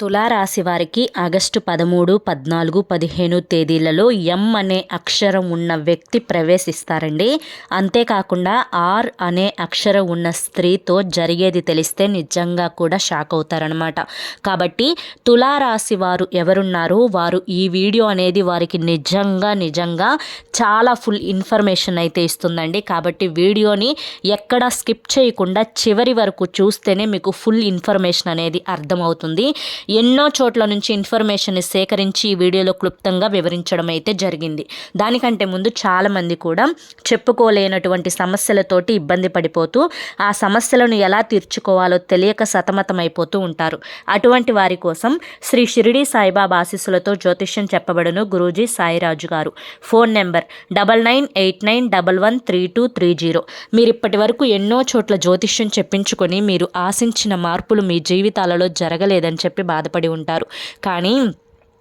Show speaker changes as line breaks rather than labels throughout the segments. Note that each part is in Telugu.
తులారాశి వారికి ఆగస్టు పదమూడు పద్నాలుగు పదిహేను తేదీలలో ఎం అనే అక్షరం ఉన్న వ్యక్తి ప్రవేశిస్తారండి. అంతేకాకుండా ఆర్ అనే అక్షరం ఉన్న స్త్రీతో జరిగేది తెలిస్తే నిజంగా కూడా షాక్ అవుతారనమాట కాబట్టి తులారాశి వారు ఎవరున్నారో వారు ఈ వీడియో అనేది వారికి నిజంగా నిజంగా చాలా ఫుల్ ఇన్ఫర్మేషన్ అయితే ఇస్తుందండి. కాబట్టి వీడియోని ఎక్కడ స్కిప్ చేయకుండా చివరి వరకు చూస్తేనే మీకు ఫుల్ ఇన్ఫర్మేషన్ అనేది అర్థమవుతుంది. ఎన్నో చోట్ల నుంచి ఇన్ఫర్మేషన్ సేకరించి ఈ వీడియోలో క్లుప్తంగా వివరించడం అయితే జరిగింది. దానికంటే ముందు చాలామంది కూడా చెప్పుకోలేనటువంటి సమస్యలతోటి ఇబ్బంది పడిపోతూ ఆ సమస్యలను ఎలా తీర్చుకోవాలో తెలియక సతమతమైపోతూ ఉంటారు. అటువంటి వారి కోసం శ్రీ షిరిడి సాయిబాబా ఆశీస్సులతో జ్యోతిష్యం చెప్పబడును గురూజీ సాయిరాజు గారు. Phone number double nine eight nine double one three two three zero. మీరు ఇప్పటి వరకు ఎన్నో చోట్ల జ్యోతిష్యం చెప్పించుకొని మీరు ఆశించిన మార్పులు మీ జీవితాలలో జరగలేదని చెప్పి బాధపడి ఉంటారు. కానీ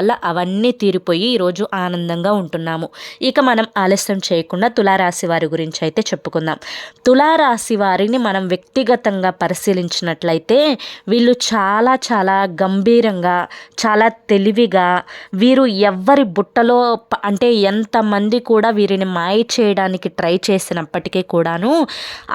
వల్ల అవన్నీ తీరిపోయి ఈరోజు ఆనందంగా ఉంటున్నాము. ఇక మనం ఆలస్యం చేయకుండా తులారాశి వారి గురించి అయితే చెప్పుకుందాం. తులారాశి వారిని మనం వ్యక్తిగతంగా పరిశీలించినట్లయితే వీళ్ళు చాలా చాలా గంభీరంగా చాలా తెలివిగా వీరు ఎవ్వరి బుట్టలో అంటే ఎంతమంది కూడా వీరిని మాయ చేయడానికి ట్రై చేసినప్పటికీ కూడాను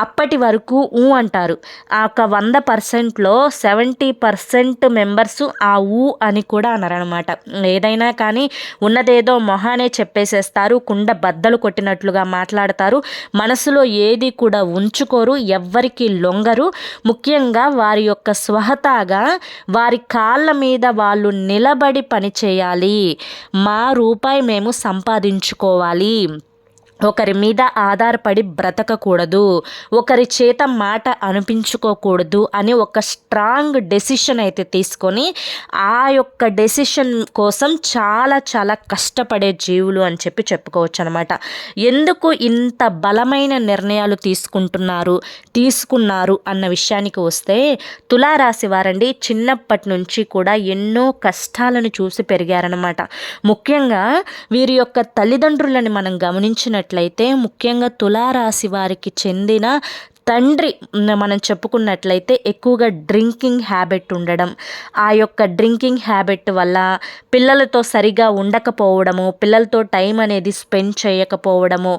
అప్పటి వరకు ఊ అంటారు. ఆ ఒక వంద పర్సెంట్లో సెవెంటీ పర్సెంట్ మెంబర్స్ ఆ ఊ అని కూడా అనరనమాట. ఏదైనా కానీ ఉన్నదేదో మొహానే చెప్పేసేస్తారు కుండ బద్దలు కొట్టినట్లుగా మాట్లాడతారు. మనసులో ఏది కూడా ఉంచుకోరు ఎవ్వరికి లొంగరు. ముఖ్యంగా వారి యొక్క స్వహతాగా వారి కాళ్ళ మీద వాళ్ళు నిలబడి పని చేయాలి మా రూపాయి మేము సంపాదించుకోవాలి. ఒకరి మీద ఆధారపడి బ్రతకకూడదు ఒకరి చేత మాట అనిపించుకోకూడదు అని ఒక స్ట్రాంగ్ డెసిషన్ అయితే తీసుకొని ఆ యొక్క డెసిషన్ కోసం చాలా చాలా కష్టపడే జీవులు అని చెప్పి చెప్పుకోవచ్చు అనమాట ఎందుకు ఇంత బలమైన నిర్ణయాలు తీసుకుంటున్నారు తీసుకున్నారు అన్న విషయానికి వస్తే తులారాశి వారండి చిన్నప్పటి నుంచి కూడా ఎన్నో కష్టాలను చూసి పెరిగారనమాట. ముఖ్యంగా వీరి యొక్క తల్లిదండ్రులని మనం గమనించినట్టు చూసుకున్నట్లయితే ముఖ్యంగా తులారాశి వారికి చెందిన తండ్రి మనం చెప్పుకున్నట్లయితే ఎక్కువగా డ్రింకింగ్ హ్యాబిట్ ఉండడం. ఆ యొక్క డ్రింకింగ్ హ్యాబిట్ వల్ల పిల్లలతో సరిగా ఉండకపోవడము పిల్లలతో టైం అనేది స్పెండ్ చేయకపోవడము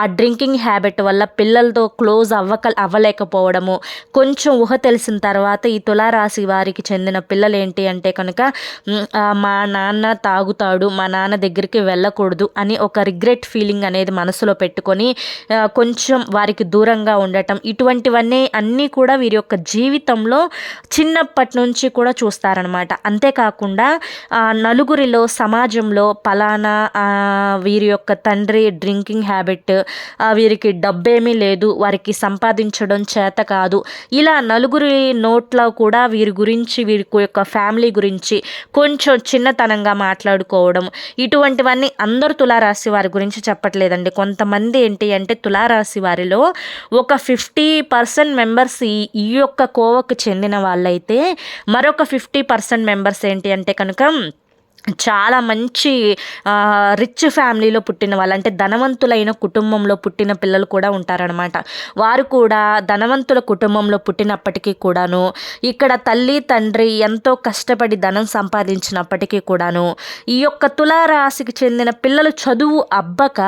ఆ డ్రింకింగ్ హ్యాబిట్ వల్ల పిల్లలతో క్లోజ్ అవ్వక అవ్వలేకపోవడము. కొంచెం ఊహ తెలిసిన తర్వాత ఈ తులారాశి వారికి చెందిన పిల్లలు ఏంటి అంటే కనుక మా నాన్న తాగుతాడు మా నాన్న దగ్గరికి వెళ్ళకూడదు అని ఒక రిగ్రెట్ ఫీలింగ్ అనేది మనసులో పెట్టుకొని కొంచెం వారికి దూరంగా ఉండటం. ఇటువంటివన్నీ అన్నీ కూడా వీరి యొక్క జీవితంలో చిన్నప్పటి నుంచి కూడా చూస్తారనమాట అంతేకాకుండా నలుగురిలో సమాజంలో పలానా వీరి యొక్క తండ్రి డ్రింకింగ్ హ్యాబిట్ వీరికి డబ్బేమీ లేదు వారికి సంపాదించడం చేత కాదు. ఇలా నలుగురి నోట్లో కూడా వీరి గురించి వీరి యొక్క ఫ్యామిలీ గురించి కొంచెం చిన్నతనంగా మాట్లాడుకోవడం ఇటువంటివన్నీ అందరు తులారాశి వారి గురించి చెప్పట్లేదండి. కొంతమంది ఏంటి అంటే తులారాశి వారిలో ఒక ఫిఫ్టీ ఫిఫ్టీ పర్సెంట్ మెంబర్స్ ఈ ఈ యొక్క కోవకు చెందిన వాళ్ళైతే మరొక ఫిఫ్టీ పర్సెంట్ మెంబర్స్ ఏంటి అంటే కనుక చాలా మంచి రిచ్ ఫ్యామిలీలో పుట్టిన వాళ్ళు అంటే ధనవంతులైన కుటుంబంలో పుట్టిన పిల్లలు కూడా ఉంటారనమాట వారు కూడా ధనవంతుల కుటుంబంలో పుట్టినప్పటికీ కూడాను ఇక్కడ తల్లి తండ్రి ఎంతో కష్టపడి ధనం సంపాదించినప్పటికీ కూడాను ఈ యొక్క తులారాశికి చెందిన పిల్లలు చదువు అబ్బక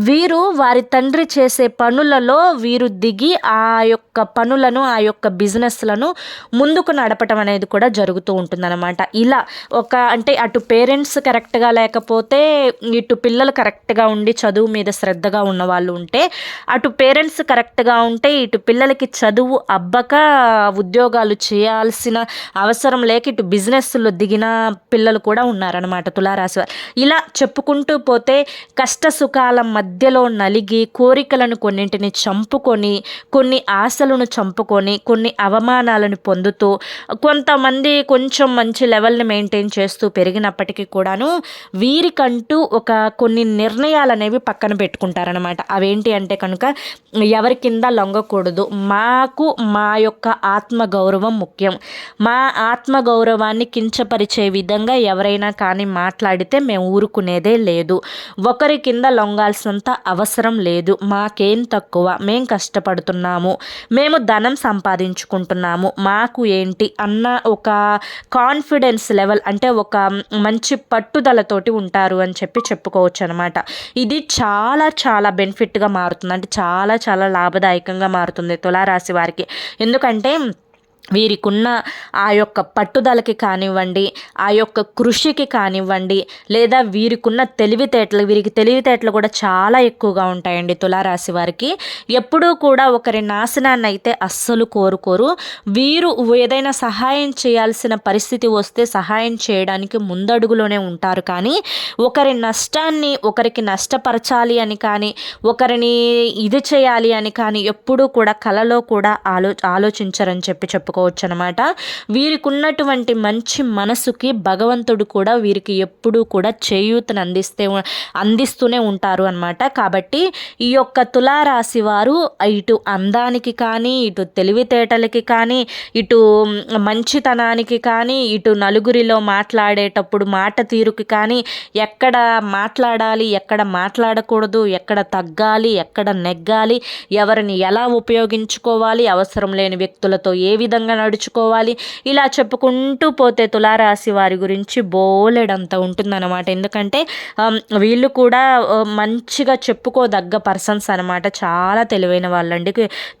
వీరు వారి తండ్రి చేసే పనులలో వీరు దిగి ఆ యొక్క పనులను ఆ యొక్క బిజినెస్లను ముందుకు నడపటం అనేది కూడా జరుగుతూ ఉంటుందన్నమాట. ఇలా ఒక అంటే అటు అటు పేరెంట్స్ కరెక్ట్గా లేకపోతే ఇటు పిల్లలు కరెక్ట్గా ఉండి చదువు మీద శ్రద్ధగా ఉన్న వాళ్ళు ఉంటే అటు పేరెంట్స్ కరెక్ట్గా ఉంటే ఇటు పిల్లలకి చదువు అబ్బక ఉద్యోగాలు చేయాల్సిన అవసరం లేక ఇటు బిజినెస్లో దిగిన పిల్లలు కూడా ఉన్నారనమాట తులారాశి వారు. ఇలా చెప్పుకుంటూ పోతే కష్ట సుఖాల మధ్యలో నలిగి కోరికలను కొన్నింటిని చంపుకొని కొన్ని ఆశలను చంపుకొని కొన్ని అవమానాలను పొందుతూ కొంతమంది కొంచెం మంచి లెవెల్ని మెయింటైన్ చేస్తూ పెరిగిన పెరిగినప్పటికీ కూడాను వీరికంటూ ఒక కొన్ని నిర్ణయాలు అనేవి పక్కన పెట్టుకుంటారనమాట అవేంటి అంటే కనుక ఎవరి కింద లొంగకూడదు. మాకు మా యొక్క ఆత్మగౌరవం ముఖ్యం. మా ఆత్మగౌరవాన్ని కించపరిచే విధంగా ఎవరైనా కానీ మాట్లాడితే మేము ఊరుకునేదే లేదు. ఒకరి కింద లొంగాల్సినంత అవసరం లేదు. మాకేం తక్కువ. మేం కష్టపడుతున్నాము. మేము ధనం సంపాదించుకుంటున్నాము. మాకు ఏంటి? అన్న ఒక కాన్ఫిడెన్స్ లెవెల్ అంటే ఒక మంచి పట్టుదలతోటి ఉంటారు అని చెప్పి చెప్పుకోవచ్చు అనమాట ఇది చాలా చాలా బెనిఫిట్గా మారుతుంది అంటే చాలా చాలా లాభదాయకంగా మారుతుంది తులారాశి వారికి. ఎందుకంటే వీరికున్న ఆ యొక్క పట్టుదలకి కానివ్వండి ఆ యొక్క కృషికి కానివ్వండి లేదా వీరికున్న తెలివితేటలు వీరికి తెలివితేటలు కూడా చాలా ఎక్కువగా ఉంటాయండి తులారాశి వారికి. ఎప్పుడూ కూడా ఒకరి నాశనాన్ని అయితే అస్సలు కోరుకోరు. వీరు ఏదైనా సహాయం చేయాల్సిన పరిస్థితి వస్తే సహాయం చేయడానికి ముందడుగులోనే ఉంటారు. కానీ ఒకరి నష్టాన్ని ఒకరికి నష్టపరచాలి అని కానీ ఒకరిని ఇది చేయాలి అని కానీ ఎప్పుడూ కూడా కలలో కూడా ఆలో ఆలోచించరని చెప్పి చెప్పుకో చెప్పుకోవచ్చు అనమాట వీరికి ఉన్నటువంటి మంచి మనసుకి భగవంతుడు కూడా వీరికి ఎప్పుడూ కూడా చేయూతను అందిస్తే అందిస్తూనే ఉంటారు అనమాట కాబట్టి ఈ యొక్క తులారాశి వారు ఇటు అందానికి కానీ ఇటు తెలివితేటలకి కానీ ఇటు మంచితనానికి కానీ ఇటు నలుగురిలో మాట్లాడేటప్పుడు మాట తీరుకి కానీ ఎక్కడ మాట్లాడాలి ఎక్కడ మాట్లాడకూడదు ఎక్కడ తగ్గాలి ఎక్కడ నెగ్గాలి ఎవరిని ఎలా ఉపయోగించుకోవాలి అవసరం లేని వ్యక్తులతో ఏ విధంగా విధంగా నడుచుకోవాలి. ఇలా చెప్పుకుంటూ పోతే తులారాశి వారి గురించి బోలెడంత ఉంటుందన్నమాట. ఎందుకంటే వీళ్ళు కూడా మంచిగా చెప్పుకోదగ్గ పర్సన్స్ అనమాట చాలా తెలివైన వాళ్ళండి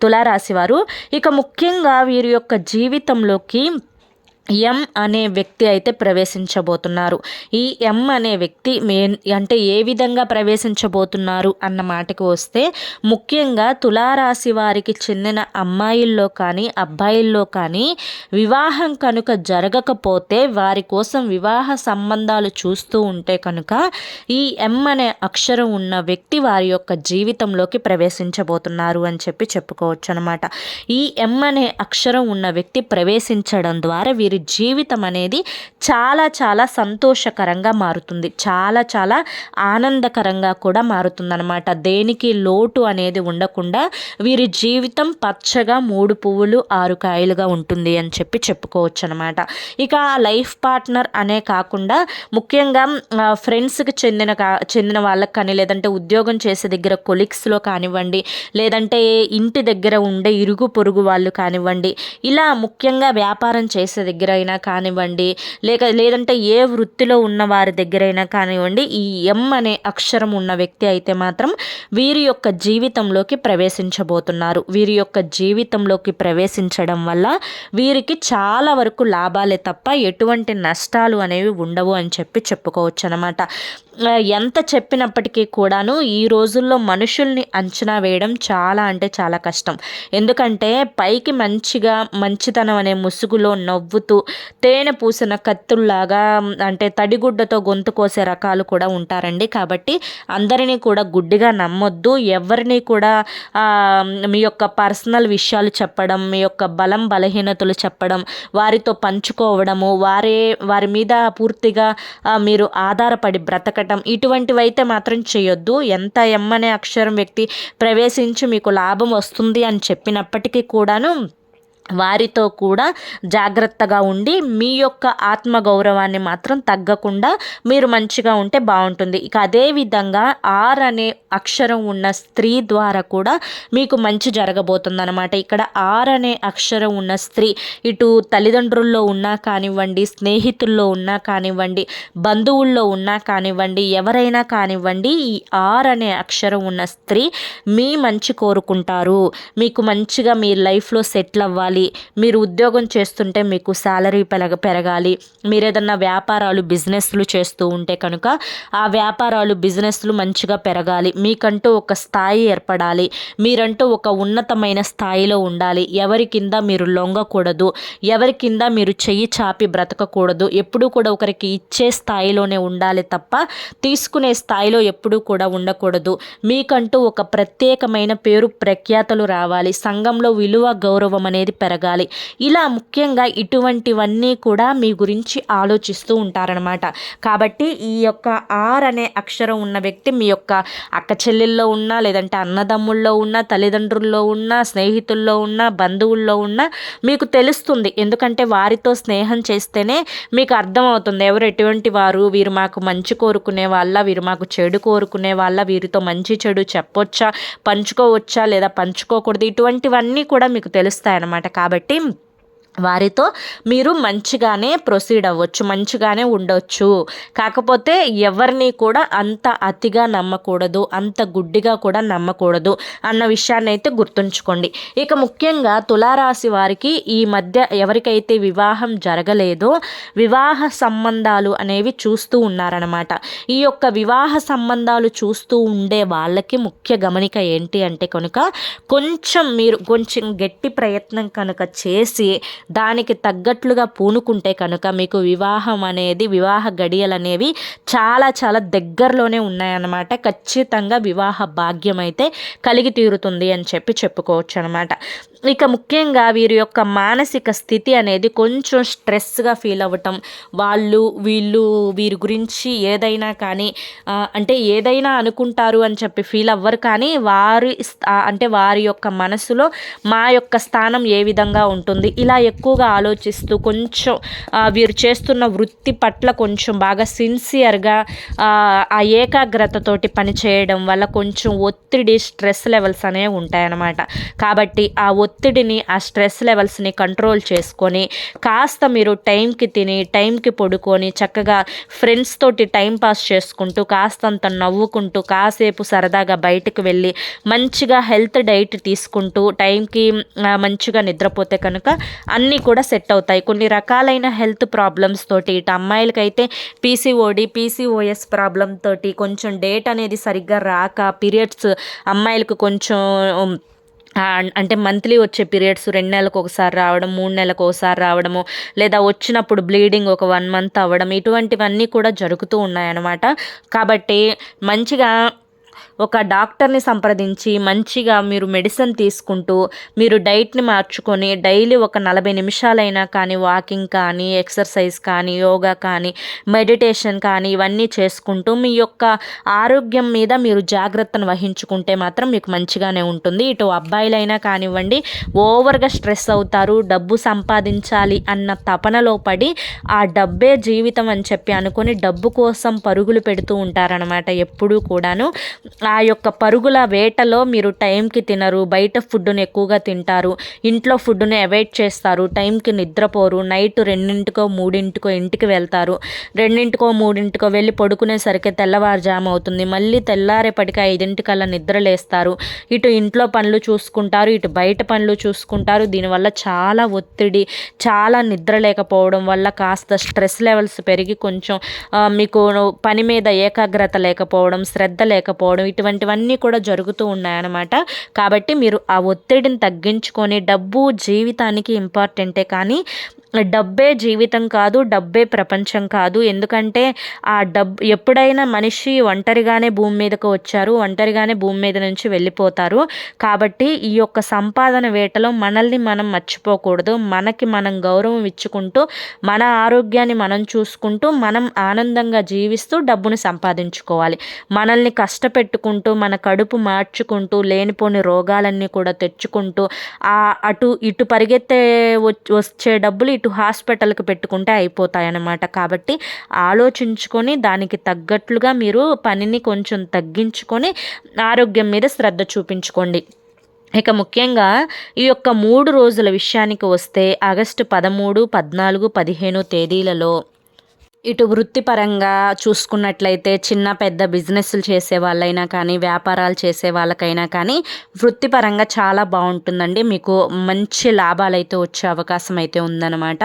తులారాశి వారు. ఇక ముఖ్యంగా వీరి యొక్క జీవితంలోకి ఎం అనే వ్యక్తి అయితే ప్రవేశించబోతున్నారు. ఈ ఎం అనే వ్యక్తి మే అంటే ఏ విధంగా ప్రవేశించబోతున్నారు అన్న మాటకు వస్తే ముఖ్యంగా తులారాశి వారికి చెందిన అమ్మాయిల్లో కానీ అబ్బాయిల్లో కానీ వివాహం కనుక జరగకపోతే వారి కోసం వివాహ సంబంధాలు చూస్తూ ఉంటే కనుక ఈ ఎం అనే అక్షరం ఉన్న వ్యక్తి వారి యొక్క జీవితంలోకి ప్రవేశించబోతున్నారు అని చెప్పి చెప్పుకోవచ్చు అనమాట ఈ ఎం అనే అక్షరం ఉన్న వ్యక్తి ప్రవేశించడం ద్వారా వీరి జీవితం అనేది చాలా చాలా సంతోషకరంగా మారుతుంది. చాలా చాలా ఆనందకరంగా కూడా మారుతుందన్నమాట. దేనికి లోటు అనేది ఉండకుండా వీరి జీవితం పచ్చగా మూడు పువ్వులు ఆరు కాయలుగా ఉంటుంది అని చెప్పి చెప్పుకోవచ్చు అనమాట ఇక లైఫ్ పార్ట్నర్ అనే కాకుండా ముఖ్యంగా ఫ్రెండ్స్కి చెందిన కా చెందిన వాళ్ళకి కానీ లేదంటే ఉద్యోగం చేసే దగ్గర కొలిక్స్లో కానివ్వండి లేదంటే ఇంటి దగ్గర ఉండే ఇరుగు పొరుగు వాళ్ళు కానివ్వండి ఇలా ముఖ్యంగా వ్యాపారం చేసే దగ్గర దగ్గరైనా కానివ్వండి లేక లేదంటే ఏ వృత్తిలో ఉన్న వారి దగ్గరైనా కానివ్వండి ఈ ఎం అనే అక్షరం ఉన్న వ్యక్తి అయితే మాత్రం వీరి యొక్క జీవితంలోకి ప్రవేశించబోతున్నారు. వీరి యొక్క జీవితంలోకి ప్రవేశించడం వల్ల వీరికి చాలా వరకు లాభాలే తప్ప ఎటువంటి నష్టాలు అనేవి ఉండవు అని చెప్పి చెప్పుకోవచ్చు అనమాట ఎంత చెప్పినప్పటికీ కూడాను ఈ రోజుల్లో మనుషుల్ని అంచనా వేయడం చాలా అంటే చాలా కష్టం. ఎందుకంటే పైకి మంచిగా మంచితనం అనే ముసుగులో నవ్వుతూ తేనె పూసిన కత్తుల్లాగా అంటే తడిగుడ్డతో గొంతు కోసే రకాలు కూడా ఉంటారండి. కాబట్టి అందరినీ కూడా గుడ్డిగా నమ్మొద్దు. ఎవరిని కూడా మీ యొక్క పర్సనల్ విషయాలు చెప్పడం మీ యొక్క బలం బలహీనతలు చెప్పడం వారితో పంచుకోవడము వారే వారి మీద పూర్తిగా మీరు ఆధారపడి బ్రతకడం పెట్టడం ఇటువంటివైతే మాత్రం చేయొద్దు. ఎంత ఎమ్మనే అక్షరం వ్యక్తి ప్రవేశించి మీకు లాభం వస్తుంది అని చెప్పినప్పటికీ కూడాను వారితో కూడా జాగ్రత్తగా ఉండి మీ యొక్క ఆత్మగౌరవాన్ని మాత్రం తగ్గకుండా మీరు మంచిగా ఉంటే బాగుంటుంది. ఇక అదేవిధంగా ఆర్ అనే అక్షరం ఉన్న స్త్రీ ద్వారా కూడా మీకు మంచి జరగబోతుంది అనమాట ఇక్కడ ఆర్ అనే అక్షరం ఉన్న స్త్రీ ఇటు తల్లిదండ్రుల్లో ఉన్నా కానివ్వండి స్నేహితుల్లో ఉన్నా కానివ్వండి బంధువుల్లో ఉన్నా కానివ్వండి ఎవరైనా కానివ్వండి ఈ ఆర్ అనే అక్షరం ఉన్న స్త్రీ మీ మంచి కోరుకుంటారు. మీకు మంచిగా మీ లైఫ్లో సెటిల్ అవ్వాలి. పెరగాలి మీరు ఉద్యోగం చేస్తుంటే మీకు శాలరీ పెరగ పెరగాలి. మీరు ఏదన్నా వ్యాపారాలు బిజినెస్లు చేస్తూ ఉంటే కనుక ఆ వ్యాపారాలు బిజినెస్లు మంచిగా పెరగాలి. మీకంటూ ఒక స్థాయి ఏర్పడాలి. మీరంటూ ఒక ఉన్నతమైన స్థాయిలో ఉండాలి. ఎవరి కింద మీరు లొంగకూడదు. ఎవరి కింద మీరు చెయ్యి చాపి బ్రతకకూడదు. ఎప్పుడూ కూడా ఒకరికి ఇచ్చే స్థాయిలోనే ఉండాలి తప్ప తీసుకునే స్థాయిలో ఎప్పుడూ కూడా ఉండకూడదు. మీకంటూ ఒక ప్రత్యేకమైన పేరు ప్రఖ్యాతలు రావాలి. సంఘంలో విలువ గౌరవం అనేది పెరగాలి. ఇలా ముఖ్యంగా ఇటువంటివన్నీ కూడా మీ గురించి ఆలోచిస్తూ ఉంటారనమాట కాబట్టి ఈ యొక్క ఆర్ అనే అక్షరం ఉన్న వ్యక్తి మీ యొక్క అక్క చెల్లెల్లో ఉన్నా లేదంటే అన్నదమ్ముల్లో ఉన్న తల్లిదండ్రుల్లో ఉన్న స్నేహితుల్లో ఉన్న బంధువుల్లో ఉన్న మీకు తెలుస్తుంది. ఎందుకంటే వారితో స్నేహం చేస్తేనే మీకు అర్థమవుతుంది ఎవరు ఎటువంటి వారు? వీరు మాకు మంచి కోరుకునే వాళ్ళ వీరు మాకు చెడు కోరుకునే వాళ్ళ వీరితో మంచి చెడు చెప్పొచ్చా పంచుకోవచ్చా లేదా పంచుకోకూడదు? ఇటువంటివన్నీ కూడా మీకు తెలుస్తాయన్నమాట. కాబట్టి వారితో మీరు మంచిగానే ప్రొసీడ్ అవ్వచ్చు మంచిగానే ఉండొచ్చు. కాకపోతే ఎవరిని కూడా అంత అతిగా నమ్మకూడదు అంత గుడ్డిగా కూడా నమ్మకూడదు అన్న విషయాన్ని అయితే గుర్తుంచుకోండి. ఇక ముఖ్యంగా తులారాశి వారికి ఈ మధ్య ఎవరికైతే వివాహం జరగలేదో వివాహ సంబంధాలు అనేవి చూస్తూ ఉన్నారనమాట ఈ యొక్క వివాహ సంబంధాలు చూస్తూ ఉండే వాళ్ళకి ముఖ్య గమనిక ఏంటి అంటే కనుక కొంచెం మీరు కొంచెం గట్టి ప్రయత్నం కనుక చేసి దానికి తగ్గట్లుగా పూనుకుంటే కనుక మీకు వివాహం అనేది వివాహ గడియలు అనేవి చాలా చాలా దగ్గరలోనే ఉన్నాయన్నమాట. ఖచ్చితంగా వివాహ భాగ్యం అయితే కలిగి తీరుతుంది అని చెప్పి చెప్పుకోవచ్చు అనమాట ఇక ముఖ్యంగా వీరి యొక్క మానసిక స్థితి అనేది కొంచెం స్ట్రెస్గా ఫీల్ అవ్వటం వాళ్ళు వీళ్ళు వీరి గురించి ఏదైనా కానీ అంటే ఏదైనా అనుకుంటారు అని చెప్పి ఫీల్ అవ్వరు కానీ వారి అంటే వారి యొక్క మనసులో మా యొక్క స్థానం ఏ విధంగా ఉంటుంది ఇలా ఎక్కువగా ఆలోచిస్తూ కొంచెం వీరు చేస్తున్న వృత్తి పట్ల కొంచెం బాగా సిన్సియర్గా ఆ ఏకాగ్రతతోటి పనిచేయడం వల్ల కొంచెం ఒత్తిడి స్ట్రెస్ లెవెల్స్ అనేవి ఉంటాయన్నమాట. కాబట్టి ఆ ఒత్తిడిని ఆ స్ట్రెస్ లెవెల్స్ని కంట్రోల్ చేసుకొని కాస్త మీరు టైంకి తిని టైంకి పడుకొని చక్కగా ఫ్రెండ్స్ తోటి టైం పాస్ చేసుకుంటూ కాస్తంత నవ్వుకుంటూ కాసేపు సరదాగా బయటకు వెళ్ళి మంచిగా హెల్త్ డైట్ తీసుకుంటూ టైంకి మంచిగా నిద్రపోతే కనుక అన్ని అన్నీ కూడా సెట్ అవుతాయి. కొన్ని రకాలైన హెల్త్ ప్రాబ్లమ్స్ తోటి ఇటు అమ్మాయిలకైతే పీసీఓడి పీసీఓఎస్ ప్రాబ్లం తోటి కొంచెం డేట్ అనేది సరిగ్గా రాక పీరియడ్స్ అమ్మాయిలకు కొంచెం అంటే మంత్లీ వచ్చే పీరియడ్స్ రెండు నెలలకు ఒకసారి రావడం మూడు నెలలకు ఒకసారి రావడము లేదా వచ్చినప్పుడు బ్లీడింగ్ ఒక వన్ మంత్ అవ్వడం ఇటువంటివన్నీ కూడా జరుగుతూ ఉన్నాయన్నమాట. కాబట్టి మంచిగా ఒక డాక్టర్ని సంప్రదించి మంచిగా మీరు మెడిసిన్ తీసుకుంటూ మీరు డైట్ని మార్చుకొని డైలీ ఒక నలభై నిమిషాలైనా కానీ వాకింగ్ కానీ ఎక్సర్సైజ్ కానీ యోగా కానీ మెడిటేషన్ కానీ ఇవన్నీ చేసుకుంటూ మీ యొక్క ఆరోగ్యం మీద మీరు జాగ్రత్తను వహించుకుంటే మాత్రం మీకు మంచిగానే ఉంటుంది. ఇటు అబ్బాయిలైనా కానివ్వండి ఓవర్గా స్ట్రెస్ అవుతారు డబ్బు సంపాదించాలి అన్న తపనలో పడి ఆ డబ్బే జీవితం అని చెప్పి అనుకొని డబ్బు కోసం పరుగులు పెడుతూ ఉంటారనమాట ఎప్పుడూ కూడాను. ఆ యొక్క పరుగుల వేటలో మీరు టైంకి తినరు బయట ఫుడ్ను ఎక్కువగా తింటారు ఇంట్లో ఫుడ్ను అవాయిడ్ చేస్తారు టైంకి నిద్రపోరు నైట్ రెండింటికో మూడింటికో ఇంటికి వెళ్తారు రెండింటికో మూడింటికో వెళ్ళి పడుకునేసరికి తెల్లవారుజాము అవుతుంది మళ్ళీ తెల్లారేపటికి ఐదింటికల్లా నిద్రలేస్తారు ఇటు ఇంట్లో పనులు చూసుకుంటారు ఇటు బయట పనులు చూసుకుంటారు దీనివల్ల చాలా ఒత్తిడి చాలా నిద్ర లేకపోవడం వల్ల కాస్త స్ట్రెస్ లెవెల్స్ పెరిగి కొంచెం మీకు పని మీద ఏకాగ్రత లేకపోవడం శ్రద్ధ లేకపోవడం ఇటు ఇటువంటివన్నీ కూడా జరుగుతూ ఉన్నాయన్నమాట. కాబట్టి మీరు ఆ ఒత్తిడిని తగ్గించుకొని డబ్బు జీవితానికి ఇంపార్టెంటే కానీ డబ్బే జీవితం కాదు డబ్బే ప్రపంచం కాదు. ఎందుకంటే ఆ డబ్బు ఎప్పుడైనా మనిషి ఒంటరిగానే భూమి మీదకు వచ్చారు ఒంటరిగానే భూమి మీద నుంచి వెళ్ళిపోతారు. కాబట్టి ఈ యొక్క సంపాదన వేటలో మనల్ని మనం మర్చిపోకూడదు. మనకి మనం గౌరవం ఇచ్చుకుంటూ మన ఆరోగ్యాన్ని మనం చూసుకుంటూ మనం ఆనందంగా జీవిస్తూ డబ్బును సంపాదించుకోవాలి. మనల్ని కష్టపెట్టుకుంటూ మన కడుపు మార్చుకుంటూ లేనిపోని రోగాలన్నీ కూడా తెచ్చుకుంటూ అటు ఇటు పరిగెత్తే వచ్చే డబ్బులు ఇటు హాస్పిటల్కి పెట్టుకుంటే అయిపోతాయన్నమాట. కాబట్టి ఆలోచించుకొని దానికి తగ్గట్లుగా మీరు పనిని కొంచెం తగ్గించుకొని ఆరోగ్యం మీద శ్రద్ధ చూపించుకోండి. ఇక ముఖ్యంగా ఈ యొక్క మూడు రోజుల విషయానికి వస్తే ఆగస్టు పదమూడు పద్నాలుగు పదిహేను తేదీలలో ఇటు వృత్తిపరంగా చూసుకున్నట్లయితే చిన్న పెద్ద బిజినెస్లు చేసే వాళ్ళైనా కానీ వ్యాపారాలు చేసే వాళ్ళకైనా కానీ వృత్తిపరంగా చాలా బాగుంటుందండి. మీకు మంచి లాభాలు అయితే వచ్చే అవకాశం అయితే ఉందన్నమాట.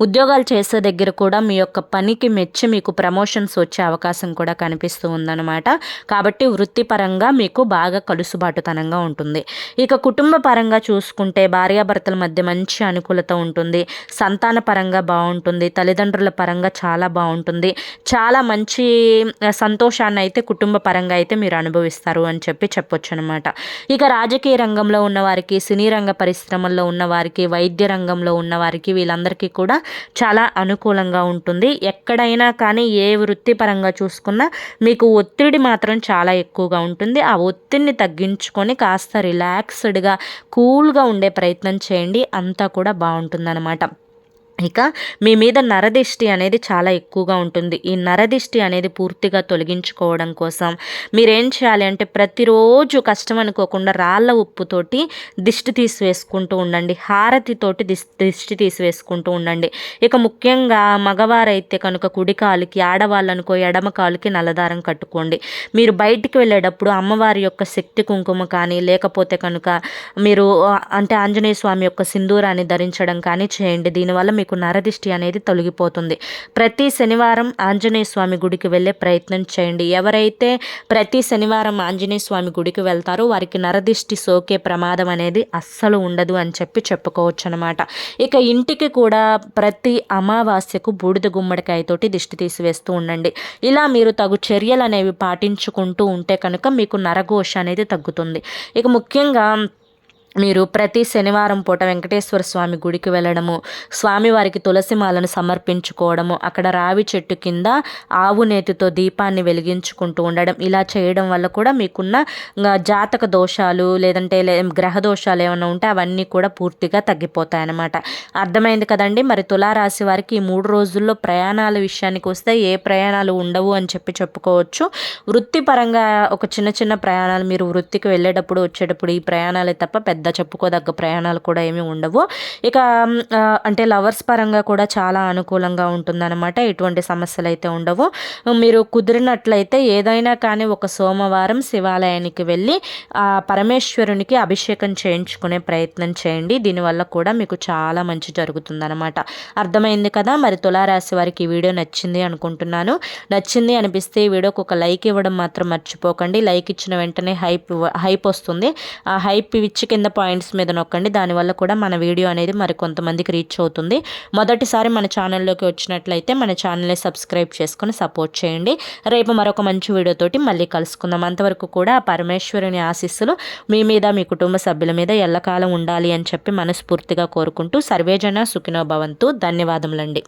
ఉద్యోగాలు చేసే దగ్గర కూడా మీ యొక్క పనికి మెచ్చి మీకు ప్రమోషన్స్ వచ్చే అవకాశం కూడా కనిపిస్తూ ఉందన్నమాట. కాబట్టి వృత్తిపరంగా మీకు బాగా కలుసుబాటుతనంగా ఉంటుంది. ఇక కుటుంబ పరంగా చూసుకుంటే భార్యాభర్తల మధ్య మంచి అనుకూలత ఉంటుంది. సంతాన పరంగా బాగుంటుంది. తల్లిదండ్రుల పరంగా చాలా బాగుంటుంది. చాలా మంచి సంతోషాన్ని అయితే కుటుంబ పరంగా అయితే మీరు అనుభవిస్తారు అని చెప్పి చెప్పొచ్చు అనమాట ఇక రాజకీయ రంగంలో ఉన్నవారికి సినీ రంగ పరిశ్రమల్లో ఉన్నవారికి వైద్య రంగంలో ఉన్నవారికి వీళ్ళందరికీ కూడా చాలా అనుకూలంగా ఉంటుంది. ఎక్కడైనా కానీ ఏ వృత్తిపరంగా చూసుకున్నా మీకు ఒత్తిడి మాత్రం చాలా ఎక్కువగా ఉంటుంది. ఆ ఒత్తిడిని తగ్గించుకొని కాస్త రిలాక్స్డ్గా కూల్గా ఉండే ప్రయత్నం చేయండి. అంతా కూడా బాగుంటుందన్నమాట ఇక మీ మీద నరదిష్టి అనేది చాలా ఎక్కువగా ఉంటుంది. ఈ నరదిష్టి అనేది పూర్తిగా తొలగించుకోవడం కోసం మీరేం చేయాలి అంటే ప్రతిరోజు కష్టం అనుకోకుండా రాళ్ళ ఉప్పుతోటి దిష్టి తీసివేసుకుంటూ ఉండండి. హారతితోటి దిష్ దిష్టి తీసివేసుకుంటూ ఉండండి. ఇక ముఖ్యంగా మగవారైతే కనుక కుడి కాలుకి ఆడవాళ్ళనుకో ఎడమ కాలుకి నల్లదారం కట్టుకోండి. మీరు బయటికి వెళ్ళేటప్పుడు అమ్మవారి యొక్క శక్తి కుంకుమ కానీ లేకపోతే కనుక మీరు అంటే ఆంజనేయ స్వామి యొక్క సింధూరాన్ని ధరించడం కానీ చేయండి. దీనివల్ల మీకు మీకు నరదిష్టి అనేది తొలగిపోతుంది. ప్రతి శనివారం ఆంజనేయ స్వామి గుడికి వెళ్ళే ప్రయత్నం చేయండి. ఎవరైతే ప్రతి శనివారం ఆంజనేయ స్వామి గుడికి వెళ్తారో వారికి నరదిష్టి సోకే ప్రమాదం అనేది అస్సలు ఉండదు అని చెప్పి చెప్పుకోవచ్చు అనమాట ఇక ఇంటికి కూడా ప్రతి అమావాస్యకు బూడిద గుమ్మడికాయతోటి దిష్టి తీసివేస్తూ ఉండండి. ఇలా మీరు తగు చర్యలు అనేవి పాటించుకుంటూ ఉంటే కనుక మీకు నరఘోష అనేది తగ్గుతుంది. ఇక ముఖ్యంగా మీరు ప్రతి శనివారం పూట వెంకటేశ్వర స్వామి గుడికి వెళ్ళడము స్వామివారికి తులసి మాలను సమర్పించుకోవడము అక్కడ రావి చెట్టు కింద ఆవు నేతితో దీపాన్ని వెలిగించుకుంటూ ఉండడం ఇలా చేయడం వల్ల కూడా మీకున్న జాతక దోషాలు లేదంటే గ్రహ దోషాలు ఏమైనా ఉంటే అవన్నీ కూడా పూర్తిగా తగ్గిపోతాయి అన్నమాట అర్థమైంది కదండి? మరి తులారాశి వారికి ఈ మూడు రోజుల్లో ప్రయాణాల విషయానికి వస్తే ఏ ప్రయాణాలు ఉండవు అని చెప్పి చెప్పుకోవచ్చు. వృత్తిపరంగా ఒక చిన్న చిన్న ప్రయాణాలు మీరు వృత్తికి వెళ్ళేటప్పుడు వచ్చేటప్పుడు ఈ ప్రయాణాలే తప్ప పెద్ద పెద్ద చెప్పుకోదగ్గ ప్రయాణాలు కూడా ఏమీ ఉండవు. ఇక అంటే లవర్స్ పరంగా కూడా చాలా అనుకూలంగా ఉంటుందన్నమాట. ఎటువంటి సమస్యలు అయితే ఉండవు. మీరు కుదిరినట్లయితే ఏదైనా కానీ ఒక సోమవారం శివాలయానికి వెళ్ళి ఆ పరమేశ్వరునికి అభిషేకం చేయించుకునే ప్రయత్నం చేయండి. దీనివల్ల కూడా మీకు చాలా మంచి జరుగుతుందన్నమాట. అర్థమైంది కదా? మరి తులారాశి వారికి ఈ వీడియో నచ్చింది అనుకుంటున్నాను. నచ్చింది అనిపిస్తే ఈ వీడియోకి ఒక లైక్ ఇవ్వడం మాత్రం మర్చిపోకండి. లైక్ ఇచ్చిన వెంటనే హైప్ హైప్ వస్తుంది. ఆ హైప్ ఇచ్చి కింద పాయింట్స్ మీద నొక్కండి. దానివల్ల కూడా మన వీడియో అనేది మరి కొంతమందికి రీచ్ అవుతుంది. మొదటిసారి మన ఛానల్లోకి వచ్చినట్లయితే మన ఛానల్ని సబ్స్క్రైబ్ చేసుకొని సపోర్ట్ చేయండి. రేపు మరొక మంచి వీడియోతోటి మళ్ళీ కలుసుకుందాం. అంతవరకు కూడా పరమేశ్వరుని ఆశీస్సులు మీ మీద మీ కుటుంబ సభ్యుల మీద ఎల్లకాలం ఉండాలి అని చెప్పి మనస్ఫూర్తిగా కోరుకుంటూ సర్వేజన సుఖినో భవంతు. ధన్యవాదములండి.